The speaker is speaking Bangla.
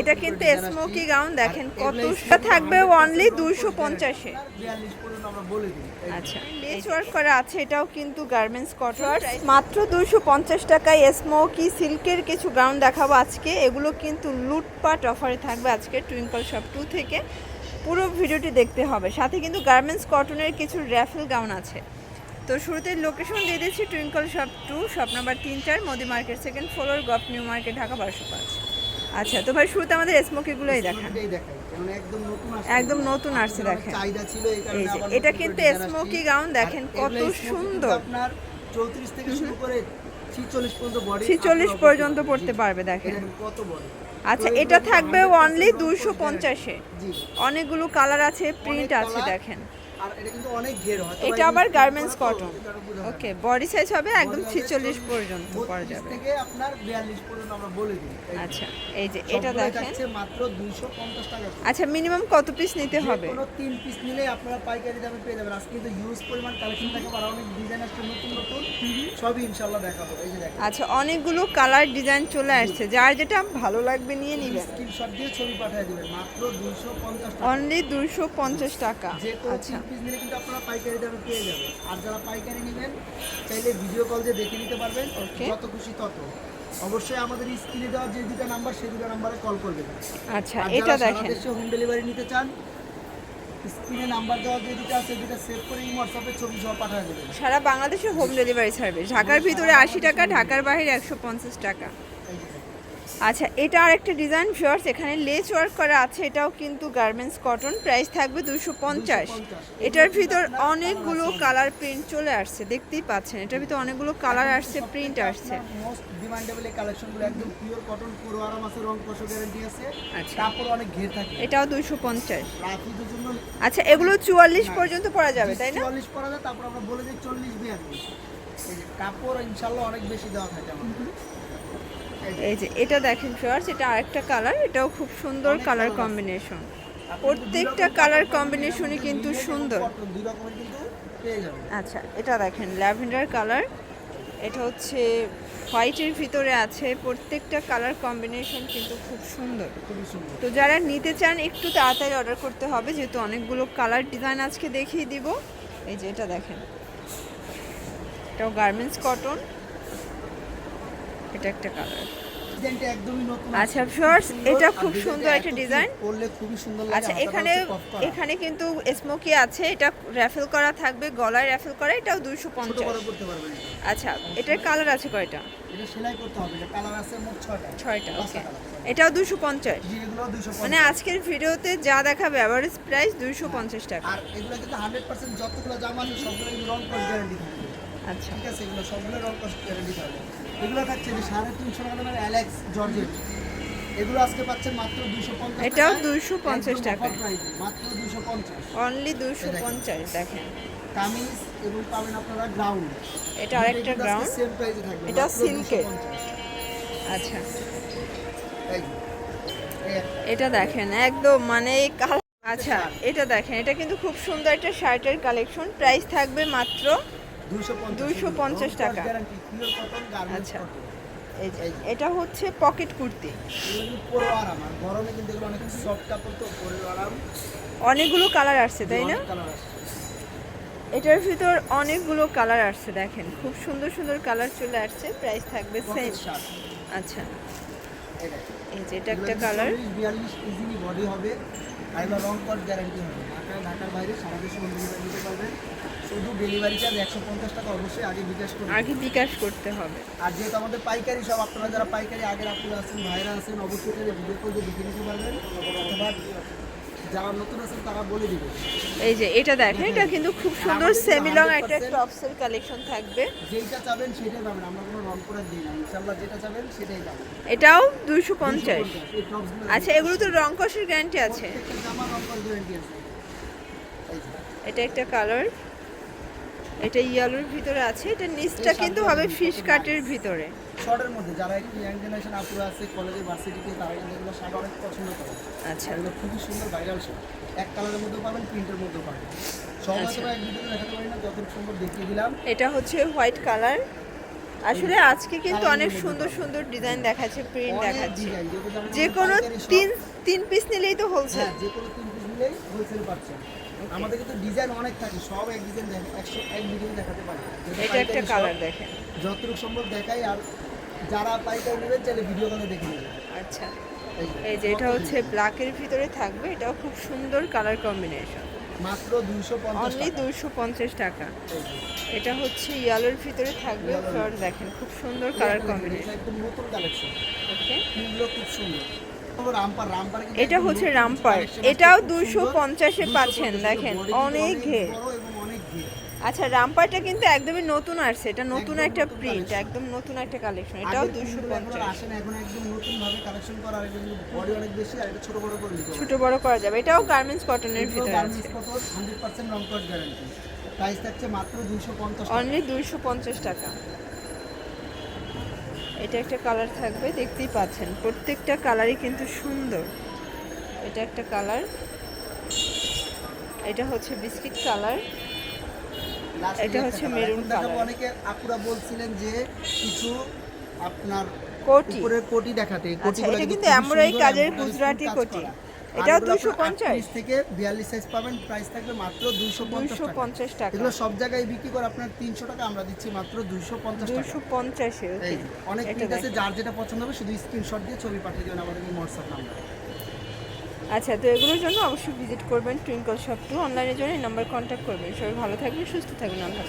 এটা কিন্তু স্মোকি গাউন দেখেন কত এগুলো থাকবে অনলি দুইশো পঞ্চাশে। 42 পর্যন্ত আমরা বলে দিই এই যে। আচ্ছা লেস করা আছে, এটাও কিন্তু গার্মেন্টস কটন মাত্র দুশো পঞ্চাশ টাকায় স্মোকি সিল্কের কিছু গাউন দেখাবো আজকে। এগুলো কিন্তু লুটপাট অফারে থাকবে আজকে টুইঙ্কল শপ টু থেকে। পুরো ভিডিওটি দেখতে হবে। সাথে কিন্তু গার্মেন্টস কটনের কিছু র্যাফেল গাউন আছে। তো শুরুতে লোকেশন দিয়ে দিচ্ছি Twinkle shop two shop number তিন চার, Modi market second floor gov new market Dhaka, বারোশো পাঁচ। আচ্ছা তো ভাই শুরুতে আমাদের স্মোকিগুলোই দেখান। একদম নতুন আসছে। দেখেন। এই যে, এটা কিন্তু gown আর দেখেন কত সুন্দর। আপনার 34 থেকে শুরু করে 46 পর্যন্ত বডি ছিচল্লিশ পর্যন্ত পড়তে পারবে দেখেন। কত বডি আচ্ছা এটা থাকবে অনলি দুইশো পঞ্চাশে। অনেকগুলো কালার আছে প্রিন্ট আছে দেখেন। আর এটা কিন্তু অনেক ঘের হয়। এটা আবার garments cotton okay body size হবে একদম ছিচল্লিশ পর্যন্ত পরা যাবে। থেকে আপনার 42 পর্যন্ত আমরা বলে দিই। আচ্ছা এই যে এটা দেখেন। মাত্র 250 টাকা। আচ্ছা মিনিমাম কত পিস নিতে হবে? কোনো তিন পিস নিলে আপনারা পাইকারি দামে পেয়ে যাবেন। আজকে কিন্তু ইউজ পরিমাণ কালেকশন দেখাবো আর অনেক ডিজাইন আসছে নতুন নতুন। সবই ইনশাআল্লাহ দেখাবো। এই যে দেখেন। আচ্ছা অনেকগুলো কালার ডিজাইন চলে আসছে। যার যেটা ভালো লাগবে নিয়ে নিবেন স্ক্রিনশট দিয়ে ছবি পাঠিয়ে দিবেন। মাত্র 250 টাকা। অনলি দুইশো পঞ্চাশ টাকা। আচ্ছা। পিস নিলে কিন্তু আপনারা পাইকারি দামে পেয়ে যাবেন। আর যারা পাইকারি নেবেন চাইলে ভিডিও কল দিয়ে দেখে নিতে পারবেন। যত খুশি তত। অবশ্যই আমাদের স্ক্রিনে দেওয়া যে দুটো নাম্বার সেই দুটো নাম্বারে কল করবেন। আচ্ছা এটা দেখেন। দেশে হোম ডেলিভারি নিতে চান স্ক্রিনে নাম্বার দেওয়া যে দুটো আছে দুটো সেভ করে হোয়াটসঅ্যাপে ছবি সহ পাঠিয়ে দেবেন। সারা বাংলাদেশে হোম ডেলিভারি সার্ভিস ঢাকার ভিতরে আশি টাকা ঢাকার বাইরে একশো পঞ্চাশ টাকা। এই যে। আচ্ছা এটা আরেকটা ডিজাইন ফিওর্স এখানে লেস ওয়ার্ক করা আছে এটাও কিন্তু গার্মেন্টস কটন প্রাইস থাকবে দুশো পঞ্চাশ। এটার ভিতর অনেকগুলো কালার প্রিন্ট চলে আসছে দেখতেই পাচ্ছেন এটার ভিতর অনেকগুলো কালার আসছে প্রিন্ট আসছে। আচ্ছা। এটাও দুশো পঞ্চাশ। আচ্ছা এগুলো চুয়াল্লিশ পর্যন্ত পরা যাবে তাই না? চল্লিশ পরা তারপর আমরা বলে দিই চল্লিশ বিয়াল্লিশ। কাপড় ইনশাল্লাহ অনেক বেশি দেওয়া থাকে আমাদের। এই যে, এটা দেখেন ফিওর্স এটা আরেকটা কালার এটাও খুব সুন্দর কালার কম্বিনেশন প্রত্যেকটা কালার কম্বিনেশনই কিন্তু সুন্দর। আচ্ছা এটা দেখেন ল্যাভেন্ডার কালার এটা হচ্ছে হোয়াইটের ভিতরে আছে প্রত্যেকটা কালার কম্বিনেশন কিন্তু খুব সুন্দর। তো যারা নিতে চান একটু তাড়াতাড়ি অর্ডার করতে হবে যেহেতু অনেকগুলো কালার ডিজাইন আজকে দেখিয়ে দিব। এই যে এটা দেখেন এটাও গার্মেন্টস কটন এটা একটা কালার আচ্ছা, সুন্দর, এটা খুব সুন্দর একটা ডিজাইন। পরলে খুবই সুন্দর লাগে আচ্ছা এখানে। এখানে কিন্তু স্মোকি আছে এটা র্যাফেল করা থাকবে গলায় র্যাফেল করা এটাও দুইশো ছোট পঞ্চাশ বড় করতে পারবেন এটা। আচ্ছা এটার কালার আছে কয়টা? এটা সেলাই করতে হবে এটা কালার আছে মোট ছয়টা। ওকে এটাও দুশো পঞ্চাশ। জি এগুলো দুইশো মানে আজকের ভিডিওতে যা দেখাবে অ্যাভারেজ প্রাইস দুইশো পঞ্চাশ টাকা। আর এগুলো কিন্তু হান্ড্রেড পার্সেন্ট যতগুলো জামা আছে সবগুলো রং কস গ্যারান্টি থাকবে। আচ্ছা। ঠিক আছে এগুলো সবগুলো রং কস গ্যারান্টি থাকবে। এগুলো থাকছে যে সাড়ে তিনশো টাকা দামের অ্যালেক্স জর্জেট এগুলো আজকে পাচ্ছেন মাত্র দুশো পঞ্চাশ এটাও 250 টাকায়। মাত্র দুশো পঞ্চাশ। অনলি দুইশো পঞ্চাশ দেখেন। কামিজ এবং পাবেন আপনারা গ্রাউন্ড এটা আরেকটা গ্রাউন্ড সেম প্রাইসে থাকবে এটা। 250 আচ্ছা। এটা দেখেন একদম মানে আচ্ছা এটা দেখেন এটা কিন্তু খুব সুন্দর একটা শার্টের কালেকশন প্রাইস থাকবে মাত্র 250 250 টাকা। আচ্ছা। এটা হচ্ছে পকেট কুর্তি। অনেকগুলো কালার আসছে তাই না? এটার ভিতর অনেকগুলো কালার আসছে দেখেন। খুব সুন্দর সুন্দর কালার চলে আসছে প্রাইস থাকবে সেম আচ্ছা। এটা এই যে এটা একটা কালার বডি হবে। রং কট গ্যারান্টি হবে। ঢাকার বাইরে সারা দেশে পারবেন। শুধু ডেলিভারি চার্জ একশো পঞ্চাশ টাকা অবশ্যই আগে বিকাশ করবেন আগে বিকাশ করতে হবে। আর যেহেতু আমাদের পাইকারি সব আপনারা যারা পাইকারি আগের আপনারা আছেন ভাইরা আছেন অবশ্যই তাদের ভিডিও দিয়ে দেখে নিতে পারবেন। অথবা যারা নতুন আছেন তারা বলে দিবে এই যে এটা দেখেন এটা কিন্তু খুব সুন্দর আমাদের সেমি লং একটা 100% টপসের কালেকশন থাকবে। যেইটা চাবেন সেটাই পাবেন আমরা কোনো রং করে দিই না। ইনশাল্লাহ যেটা চাবেন সেটাই পাবেন। এটাও দুইশো পঞ্চাশ। 250 আচ্ছা এগুলো তো রং কষের গ্যারান্টি আছে। জামা রং কস গ্যারান্টি আছে। এটা একটা কালার এটা ইয়েলোর ভিতরে আছে এটা নিচটা কিন্তু হবে ফিশ কাটের ভিতরে। শর্টের মধ্যে যারা একটু ইয়াং জেনারেশন আপুরা আছে কলেজে ভার্সিটিতে তারা কিন্তু এগুলো শার্ট অনেক পছন্দ করে। আচ্ছা। এগুলো খুবই সুন্দর ভাইরাল শার্ট এক কালারের মধ্যেও পাবেন প্রিন্টের মধ্যেও পাবেন। সব আচ্ছা। এক ভিডিও দেখাতে পারি না যত সুন্দর দেখিয়ে দিলাম। এটা হচ্ছে হোয়াইট কালার আসলে আজকে কিন্তু অনেক সুন্দর সুন্দর ডিজাইন দেখাচ্ছে প্রিন্ট দেখাচ্ছে। যে কোনো তিন তিন পিস নিলেই তো হোলসেল যে কোনো তিন পিস নিলেই হোলসেল পাচ্ছেন। আমাদের কিন্তু ডিজাইন অনেক থাকে সব এক ডিজাইন দেখ একশো এক ডিজাইন দেখাতে পারি। এটা একটা কালার দেখেন যতটুকু সম্ভব দেখাই আর যারা পাইকার নেবেন চাইলে ভিডিও কলে দেখে নেবেন। আচ্ছা। এই যে, এটা হচ্ছে। ব্ল্যাকের ভিতরে থাকবে এটাও খুব সুন্দর কালার কম্বিনেশন মাত্র দুইশো পঞ্চাশ অনলি দুশো পঞ্চাশ টাকা। এটা হচ্ছে ইয়েলোর ভিতরে থাকবে। ফ্লোর দেখেন খুব সুন্দর কালার কম্বিনেশন একদম নতুন কালেকশন ওকে ফুলগুলো খুব সুন্দর। এটা হচ্ছে রামপার এটাও দুশো পঞ্চাশে পাচ্ছেন দেখেন অনেক ঘের। আচ্ছা রামপারটা কিন্তু একদমই নতুন আসছে। এটা নতুন একটা প্রিন্ট একদম নতুন একটা কালেকশন এটাও দুশো পঞ্চাশ। ছোট বড় করে যাবে। এটাও গার্মেন্টস কটনের ভিতরে আছে। প্রাইস থাকছে মাত্র দুইশো পঞ্চাশ অনলি দুইশো পঞ্চাশ টাকা। এটা একটা কালার থাকবে দেখতেই পাচ্ছেন। প্রত্যেকটা কালারই কিন্তু সুন্দর। এটা একটা কালার এটা হচ্ছে বিস্কিট কালার এটা হচ্ছে মেরুন কালার অনেকে আপুরা বলছিলেন যে কিছু আপনার কোটি। উপরের কোটি দেখাতে। কোটি কোটিগুলো কিন্তু এমরাই কাজের গুজরাটি কোটি। এটাও আর এগুলো আপনার 250 থেকে বিয়াল্লিশ সাইজ পাবেন প্রাইস থাকবে মাত্র দুইশো পঞ্চাশ দুইশো টাকা। এগুলো সব জায়গায় বিক্রি করে আপনার তিনশো টাকা আমরা দিচ্ছি মাত্র দুইশো পঞ্চাশ টাকা। দুইশো পঞ্চাশে ওকে। এই যে, অনেক এটা আছে যার যেটা পছন্দ হবে শুধু স্ক্রিনশট দিয়ে ছবি পাঠিয়ে দেবেন আমাদের হোয়াটসঅ্যাপ নাম্বার আচ্ছা তো এগুলোর জন্য অবশ্যই ভিজিট করবেন টুইঙ্কল শপ টু অনলাইনের জন্য এই নাম্বার কন্ট্যাক্ট করবেন। সবাই ভালো থাকবেন সুস্থ থাকবেন আল্লাহ।